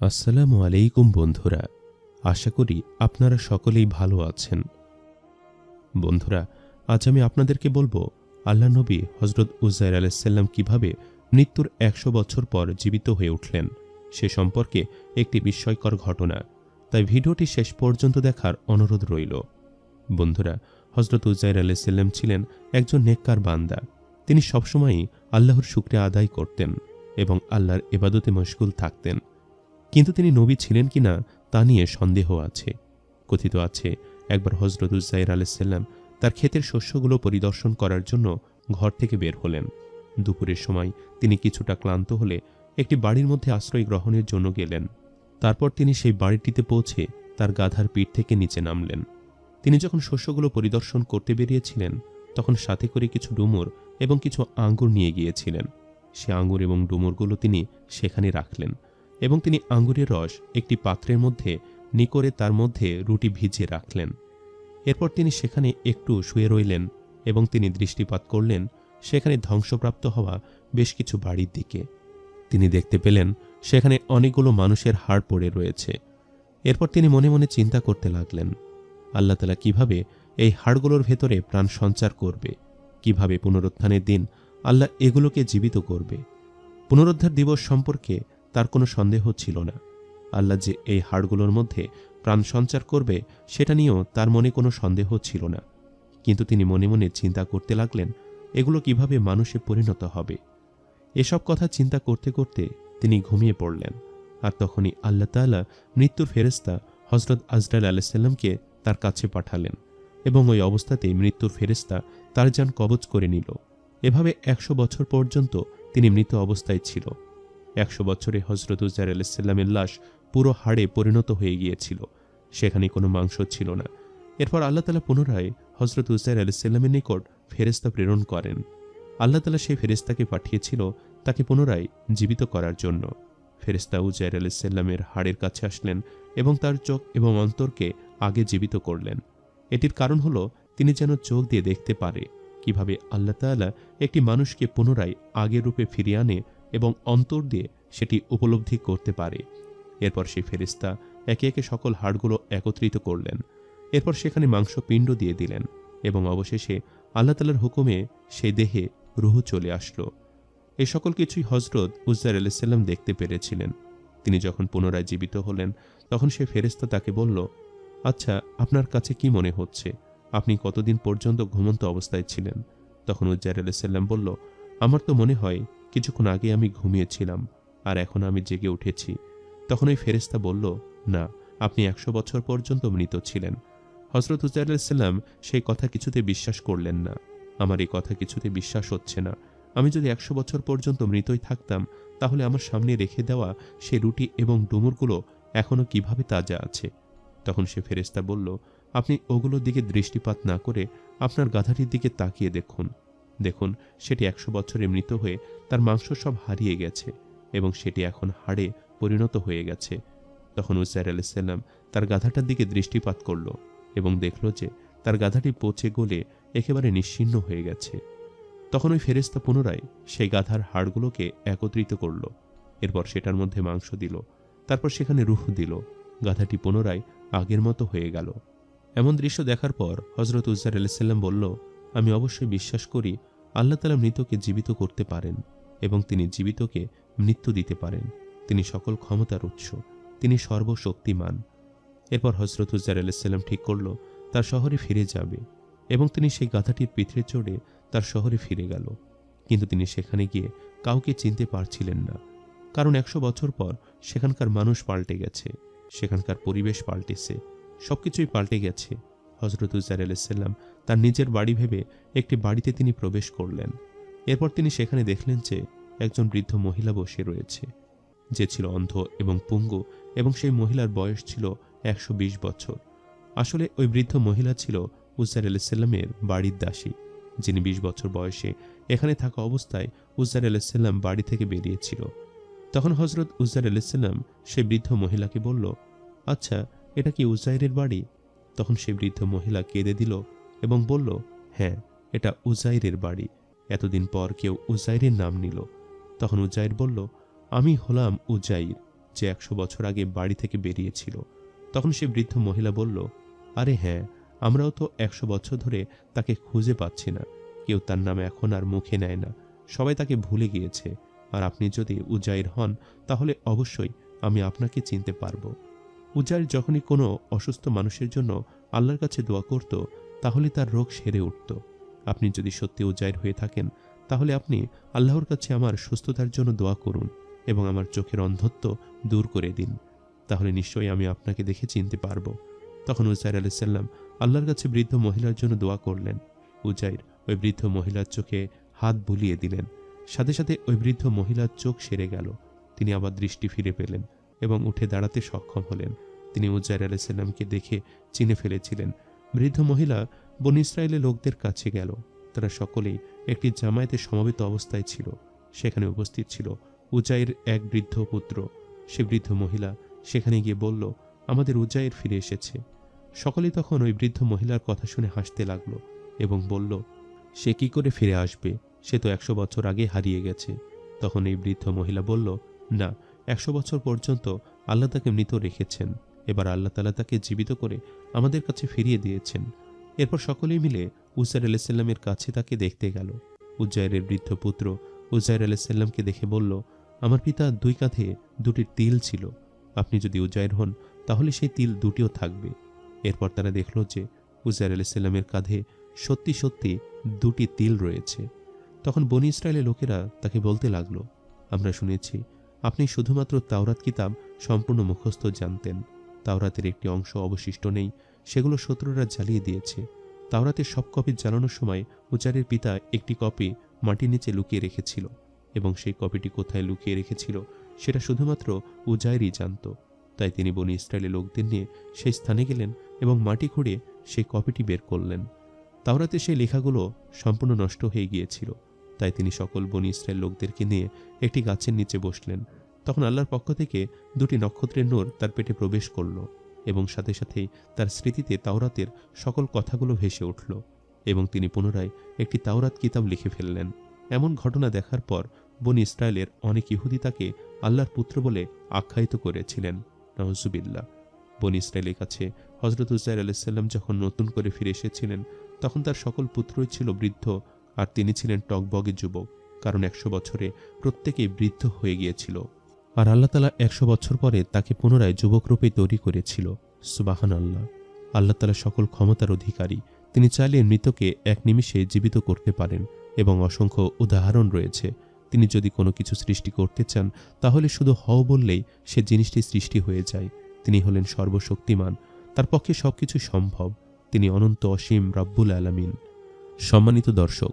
আসসালামু আলাইকুম বন্ধুরা, আশা করি আপনারা সকলেই ভালো আছেন। বন্ধুরা, আজ আমি আপনাদেরকে বলব, আল্লাহ নবী হজরত উজাইর আলাইসাল্লাম কীভাবে মৃত্যুর একশো বছর পর জীবিত হয়ে উঠলেন, সে সম্পর্কে একটি বিস্ময়কর ঘটনা। তাই ভিডিওটি শেষ পর্যন্ত দেখার অনুরোধ রইল। বন্ধুরা হজরত উজাইর আলাইসাল্লাম ছিলেন একজন নেককার বান্দা। তিনি সবসময়ই আল্লাহর শুক্রিয়া আদায় করতেন এবং আল্লাহর এবাদতে মশগুল থাকতেন। কিন্তু তিনি নবী ছিলেন কিনা তা নিয়ে সন্দেহ আছে। কথিত আছে, একবার হজরত উজ্জাইর আলাইসাল্লাম তার ক্ষেতের শস্যগুলো পরিদর্শন করার জন্য ঘর থেকে বের হলেন। দুপুরের সময় তিনি কিছুটা ক্লান্ত হলে একটি বাড়ির মধ্যে আশ্রয় গ্রহণের জন্য গেলেন। তারপর তিনি সেই বাড়িটিতে পৌঁছে তার গাধার পিঠ থেকে নিচে নামলেন। তিনি যখন শস্যগুলো পরিদর্শন করতে বেরিয়েছিলেন, তখন সাথে করে কিছু ডুমুর এবং কিছু আঙ্গুর নিয়ে গিয়েছিলেন। সে আঙ্গুর এবং ডুমুরগুলো তিনি সেখানে রাখলেন। এবং তিনি আঙ্গুরের রস একটি পাত্রের মধ্যে, নিকরে তার মধ্যে রুটি ভিজিয়ে রাখলেন। এরপর তিনি সেখানে একটু শুয়ে রইলেন এবং তিনি দৃষ্টিপাত করলেন, সেখানে ধ্বংসপ্রাপ্ত হওয়া বেশ কিছু বাড়ির দিকে। তিনি দেখতে পেলেন, সেখানে অনেকগুলো মানুষের হাড় পড়ে রয়েছে। এরপর তিনি মনে মনে চিন্তা করতে লাগলেন, আল্লাহ তালা কীভাবে এই হাড়গুলোর ভেতরে প্রাণ সঞ্চার করবে? কীভাবে পুনরুত্থানের দিন আল্লাহ এগুলোকে জীবিত করবে? পুনরুদ্ধার দিবস সম্পর্কে তার কোনো সন্দেহ ছিল না। আল্লাহ যে এই হাড়গুলোর মধ্যে প্রাণ সঞ্চার করবে, সেটা নিয়েও তার মনে কোনো সন্দেহ ছিল না। কিন্তু তিনি মনে মনে চিন্তা করতে লাগলেন, এগুলো কীভাবে মানুষে পরিণত হবে? এসব কথা চিন্তা করতে করতে তিনি ঘুমিয়ে পড়লেন, আর তখনই আল্লাহ তাআলা মৃত্যুর ফেরেস্তা হজরত আজরাল আলাইসাল্লামকে তার কাছে পাঠালেন এবং ওই অবস্থাতেই মৃত্যুর ফেরেস্তা তার যান কবচ করে নিল। এভাবে একশো বছর পর্যন্ত তিনি মৃত অবস্থায় ছিল। একশো বছরে হজরত উজ্জার আলাইসাল্লামের লাশ পুরো হাড়ে পরিণত হয়ে গিয়েছিল। সেখানে কোনো মাংস ছিল না। এরপর আল্লাহ তালা পুনরায় হজরত উজ্জার আলাইসাল্লামের নিকট ফেরেস্তা প্রেরণ করেন। আল্লাহ তালা সেই ফেরেস্তাকে পাঠিয়েছিল তাকে পুনরায় জীবিত করার জন্য। ফেরেস্তা উজাইর আলাইসাল্লামের হাড়ের কাছে আসলেন এবং তার চোখ এবং অন্তরকে আগে জীবিত করলেন। এটির কারণ হলো তিনি যেন চোখ দিয়ে দেখতে পারে। কীভাবে আল্লাহ তাআলা একটি মানুষকে পুনরায় আগের রূপে ফিরিয়ে আনে এবং অন্তর দিয়ে সেটি উপলব্ধি করতে পারে। এরপর সেই ফেরিস্তা একে একে সকল হাড়গুলো একত্রিত করলেন। এরপর সেখানে মাংস পিণ্ড দিয়ে দিলেন এবং অবশেষে আল্লাহ তালার হুকুমে সেই দেহে রুহ চলে আসলো। এ সকল কিছুই হজরত উজ্জার আলাইসাল্লাম দেখতে পেরেছিলেন। তিনি যখন পুনরায় জীবিত হলেন, তখন সে ফেরেস্তা তাকে বলল আচ্ছা আপনার কাছে কি মনে হচ্ছে? আপনি কতদিন পর্যন্ত ঘুমন্ত অবস্থায় ছিলেন? তখন উজ্জার আলাইসাল্লাম বলল, আমার তো মনে হয় কিছুক্ষণ আগে আমি ঘুমিয়েছিলাম, আর এখন আমি জেগে উঠেছি। তখন ওই ফেরেস্তা বলল, না, আপনি একশো বছর পর্যন্ত মৃত ছিলেন। হজরত উজ্জাল্লাম সেই কথা কিছুতে বিশ্বাস করলেন না। আমার এই কথা কিছুতে বিশ্বাস হচ্ছে না। আমি যদি একশো বছর পর্যন্ত মৃতই থাকতাম, তাহলে আমার সামনে রেখে দেওয়া সে রুটি এবং ডুমুরগুলো এখনও কীভাবে তাজা আছে? তখন সে ফেরেস্তা বলল, আপনি ওগুলোর দিকে দৃষ্টিপাত না করে আপনার গাধাটির দিকে তাকিয়ে দেখুন। দেখুন, সেটি একশো বছরে মৃত হয়ে তার মাংস সব হারিয়ে গেছে এবং সেটি এখন হাড়ে পরিণত হয়ে গেছে। তখন উজাইর আলাইসাল্লাম তার গাধাটার দিকে দৃষ্টিপাত করল এবং দেখল যে তার গাধাটি পচে গলে একেবারে নিশ্চিহ্ন হয়ে গেছে। তখন ওই ফেরেস্তা পুনরায় সেই গাধার হাড়গুলোকে একত্রিত করল, এরপর সেটার মধ্যে মাংস দিল, তারপর সেখানে রুহ দিল, গাধাটি পুনরায় আগের মতো হয়ে গেল। এমন দৃশ্য দেখার পর হজরত উজ্জার আলাইসাল্লাম বলল, আমি অবশ্যই বিশ্বাস করি আল্লাহ তালা মৃতকে জীবিত করতে পারেন এবং তিনি জীবিতকে মৃত্যু দিতে পারেন। তিনি সকল ক্ষমতার উৎস, তিনি সর্বশক্তিমান। এরপর হজরত উজ্জার আলাইসাল্লাম ঠিক করল, তার শহরে ফিরে যাবে এবং তিনি সেই গাধাটির পিঠে চড়ে তার শহরে ফিরে গেল। কিন্তু তিনি সেখানে গিয়ে কাউকে চিনতে পারছিলেন না, কারণ একশো বছর পর সেখানকার মানুষ পাল্টে গেছে, সেখানকার পরিবেশ পাল্টেছে, সবকিছুই পাল্টে গেছে। হজরত উজ্জার আলাইসাল্লাম তার নিজের বাড়ি ভেবে একটি বাড়িতে তিনি প্রবেশ করলেন। এরপর তিনি সেখানে দেখলেন যে একজন বৃদ্ধ মহিলা বসে রয়েছে। যে ছিল অন্ধ এবং পুঙ্গু এবং সেই মহিলার বয়স ছিল একশো বিশ বছর। আসলে ওই বৃদ্ধ মহিলা ছিল উজ্জার আলাইসাল্লামের বাড়ির দাসী, যিনি ২০ বছর বয়সে এখানে থাকা অবস্থায় উজ্জার আলাইসাল্লাম বাড়ি থেকে বেরিয়েছিল। তখন হজরত উজ্জার আলাইসাল্লাম সেই বৃদ্ধ মহিলাকে বলল আচ্ছা এটা কি উজাইরের বাড়ি? তখন সেই বৃদ্ধ মহিলা কেঁদে দিল এবং বলল হ্যাঁ এটা উজাইরের বাড়ি। এতদিন পর কেউ উজাইরের নাম নিল। তখন উজাইর বলল, আমি হলাম উজাইর, যে একশো বছর আগে বাড়ি থেকে বেরিয়েছিল। তখন সে বৃদ্ধ মহিলা বলল, আরে হ্যাঁ আমরাও তো একশো বছর ধরে তাকে খুঁজে পাচ্ছি না। কেউ তার নাম এখন আর মুখে নেয় না। সবাই তাকে ভুলে গিয়েছে। আর আপনি যদি উজাইর হন, তাহলে অবশ্যই আমি আপনাকে চিনতে পারব। উজাইর যখনই কোনো অসুস্থ মানুষের জন্য আল্লাহর কাছে দোয়া করত, তাহলে তার রোগ সেরে উঠত। আপনি যদি সত্যি উজাইর হয়ে থাকেন, তাহলে আপনি আল্লাহর কাছে আমার সুস্থতার জন্য দোয়া করুন এবং আমার চোখের অন্ধত্ব দূর করে দিন। তাহলে নিশ্চয়ই আমি আপনাকে দেখে চিনতে পারব। তখন উজাইর আলাইসাল্লাম আল্লাহর কাছে বৃদ্ধ মহিলার জন্য দোয়া করলেন। উজাইর ওই বৃদ্ধ মহিলার চোখে হাত বুলিয়ে দিলেন। সাথে সাথে ওই বৃদ্ধ মহিলার চোখ সেরে গেল। তিনি আবার দৃষ্টি ফিরে পেলেন। এবং উঠে দাঁড়াতে সক্ষম হলেন। তিনি উজাইর আলাইসাল্লামকে দেখে চিনে ফেলেছিলেন। বৃদ্ধ মহিলা বন ইসরায়েলের লোকদের কাছে গেল। তারা সকলেই একটি জামায়াতে সমবেত অবস্থায় ছিল। সেখানে উপস্থিত ছিল উজাইর এক বৃদ্ধ পুত্র। সে বৃদ্ধ মহিলা সেখানে গিয়ে বলল, আমাদের উজাইর ফিরে এসেছে। সকলেই তখন ওই বৃদ্ধ মহিলার কথা শুনে হাসতে লাগল এবং বলল, সে কি করে ফিরে আসবে? সে তো একশো বছর আগে হারিয়ে গেছে। তখন এই বৃদ্ধ মহিলা বলল, না একশো বছর পর্যন্ত আল্লাহ তাকে মৃত রেখেছেন। এবার আল্লাহ তালা তাকে জীবিত করে আমাদের কাছে ফিরিয়ে দিয়েছেন। এরপর সকলেই মিলে উজাইর আলাইসাল্লামের কাছে তাকে দেখতে গেল। উজ্জাইরের বৃদ্ধ পুত্র উজাইর আলাইসাল্লামকে দেখে বলল, আমার পিতা দুই কাঁধে দুটি তিল ছিল। আপনি যদি উজাইর হন, তাহলে সেই তিল দুটিও থাকবে। এরপর তারা দেখল যে উজাইর আলাইসাল্লামের কাঁধে সত্যি সত্যি দুটি তিল রয়েছে। তখন বনি ইসরায়েলের লোকেরা তাকে বলতে লাগল, আমরা শুনেছি আপনি শুধুমাত্র তাওরাত কিতাব সম্পূর্ণ মুখস্থ জানতেন। তাওরাতের একটি অংশ অবশিষ্ট নেই, সেগুলো শত্রুরা জ্বালিয়ে দিয়েছে। তাওরাতের সব কপি জ্বালানোর সময় উচারের পিতা একটি কপি মাটির নিচে লুকিয়ে রেখেছিল এবং সেই কপিটি কোথায় লুকিয়ে রেখেছিল সেটা শুধুমাত্র উজাইরই জানত। তাই তিনি বনি ইসরায়েলের লোকদের নিয়ে সেই স্থানে গেলেন এবং মাটি খুঁড়ে সেই কপিটি বের করলেন। তাওরাতে সেই লেখাগুলো সম্পূর্ণ নষ্ট হয়ে গিয়েছিল। তাই তিনি সকল বনি ইসরায়েল লোকদেরকে নিয়ে একটি গাছের নিচে বসলেন। তখন আল্লাহর পক্ষ থেকে দুটি নক্ষত্রের নোর তার পেটে প্রবেশ করল এবং সাথে সাথেই তার স্মৃতিতে তাওরাতের সকল কথাগুলো ভেসে উঠল এবং তিনি পুনরায় একটি তাওরাত কিতাব লিখে ফেললেন। এমন ঘটনা দেখার পর বনি ইসরায়েলের অনেক ইহুদি তাকে আল্লাহর পুত্র বলে আখ্যায়িত করেছিলেন। নজুবিল্লা বনি ইসরায়েলের কাছে হজরত উজাইর আলাইসাল্লাম যখন নতুন করে ফিরে এসেছিলেন, তখন তার সকল পুত্রই ছিল বৃদ্ধ আর তিনি ছিলেন টকবগে যুবক, কারণ একশো বছরে প্রত্যেকেই বৃদ্ধ হয়ে গিয়েছিল। আর আল্লাহ তালা একশো বছর পরে তাকে পুনরায় যুবকরূপে তৈরি করেছিল। সুবাহান আল্লাহ আল্লাহ তালা সকল ক্ষমতার অধিকারী। তিনি চাইলে মৃতকে এক নিমিষে জীবিত করতে পারেন এবং অসংখ্য উদাহরণ রয়েছে। তিনি যদি কোনো কিছু সৃষ্টি করতে চান, তাহলে শুধু হও বললেই সে জিনিসটি সৃষ্টি হয়ে যায়। তিনি হলেন সর্বশক্তিমান। তার পক্ষে সবকিছু সম্ভব। তিনি অনন্ত অসীম রাব্বুল আলামিন। সম্মানিত দর্শক